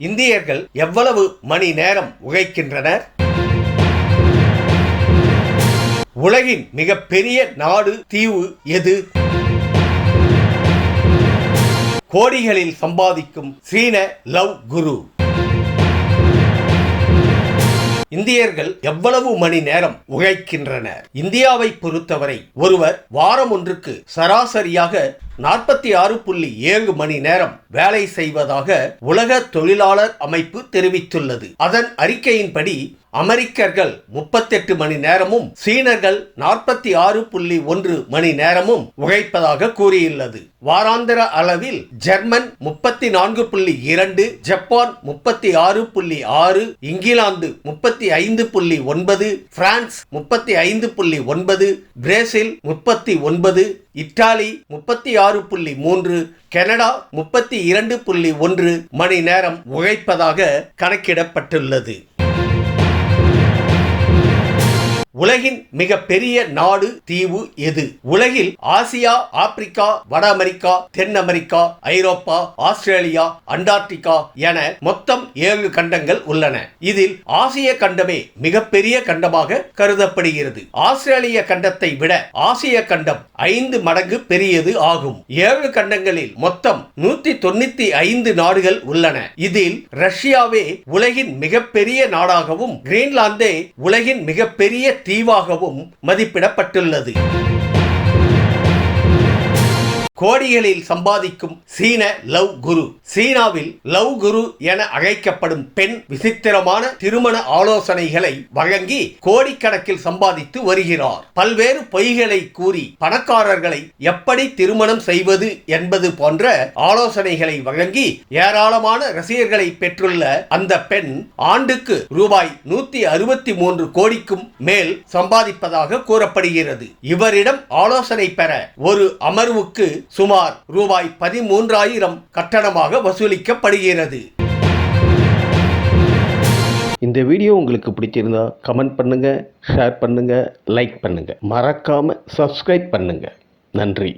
இந்தியர்கள் எவ்வளவு மணி நேரம் உழைக்கின்றனர்? உலகின் மிகப்பெரிய நாடு தீவு எது? கோடிகளில் சம்பாதிக்கும் சீன லவ் குரு. இந்தியர்கள் எவ்வளவு மணி நேரம் உழைக்கின்றனர்? இந்தியாவை பொறுத்தவரை ஒருவர் வாரம் ஒன்றுக்கு சராசரியாக நாற்பத்தி ஆறு புள்ளி ஏழு மணி நேரம் வேலை செய்வதாக உலக தொழிலாளர் அமைப்பு தெரிவித்துள்ளது. அதன் அறிக்கையின்படி அமெரிக்கர்கள் முப்பத்தெட்டு மணி நேரமும் சீனர்கள் நாற்பத்தி ஆறு புள்ளி ஒன்று மணி நேரமும் உழைப்பதாக கூறியுள்ளது. வாராந்திர அளவில் ஜெர்மன் முப்பத்தி நான்கு புள்ளி இரண்டு ஜப்பான் முப்பத்தி ஆறு புள்ளி ஆறு இங்கிலாந்து முப்பத்தி ஐந்து புள்ளி ஒன்பது பிரான்ஸ் முப்பத்தி ஐந்து புள்ளி ஒன்பது பிரேசில் முப்பத்தி ஒன்பது இத்தாலி முப்பத்தி ஆறு புள்ளி மூன்று கனடா முப்பத்தி இரண்டு புள்ளி ஒன்று மணி நேரம் உழைப்பதாக கணக்கிடப்பட்டுள்ளது. உலகின் மிக பெரிய நாடு தீவு எது? உலகில் ஆசியா ஆப்பிரிக்கா வட அமெரிக்கா தென் அமெரிக்கா ஐரோப்பா ஆஸ்திரேலியா அண்டார்டிகா என மொத்தம் ஏழு கண்டங்கள் உள்ளன. இதில் ஆசிய கண்டமே மிகப்பெரிய கண்டமாக கருதப்படுகிறது. ஆஸ்திரேலிய கண்டத்தை விட ஆசிய கண்டம் ஐந்து மடங்கு பெரியது ஆகும். ஏழு கண்டங்களில் மொத்தம் நூத்தி தொண்ணூத்தி ஐந்து நாடுகள் உள்ளன. இதில் ரஷ்யாவே உலகின் மிகப்பெரிய நாடாகவும் கிரீன்லாந்தே உலகின் மிகப்பெரிய தீவாகவும் மதிப்பிடப்பட்டுள்ளது. கோடிகளில் சம்பாதிக்கும் சீன லவ் குரு. சீனாவில் லவ் குரு என அழைக்கப்படும் பெண் விசித்திரமான திருமண ஆலோசனைகளை வழங்கி கோடிக்கணக்கில் சம்பாதித்து வருகிறார். பல்வேறு பொய்களை கூறி பணக்காரர்களை எப்படி திருமணம் செய்வது என்பது போன்ற ஆலோசனைகளை வழங்கி ஏராளமான ரசிகர்களை பெற்றுள்ள அந்த பெண் ஆண்டுக்கு ரூபாய் நூத்தி அறுபத்தி மூன்று கோடிக்கும் மேல் சம்பாதிப்பதாக கூறப்படுகிறது. இவரிடம் ஆலோசனை பெற ஒரு அமர்வுக்கு சுமார் ரூபாய் பதிமூன்றாயிரம் கட்டணமாக வசூலிக்கப்படுகிறது. இந்த வீடியோ உங்களுக்கு பிடிச்சிருந்தா கமெண்ட் பண்ணுங்க ஷேர் பண்ணுங்க லைக் பண்ணுங்க. மறக்காம சப்ஸ்கிரைப் பண்ணுங்க. நன்றி.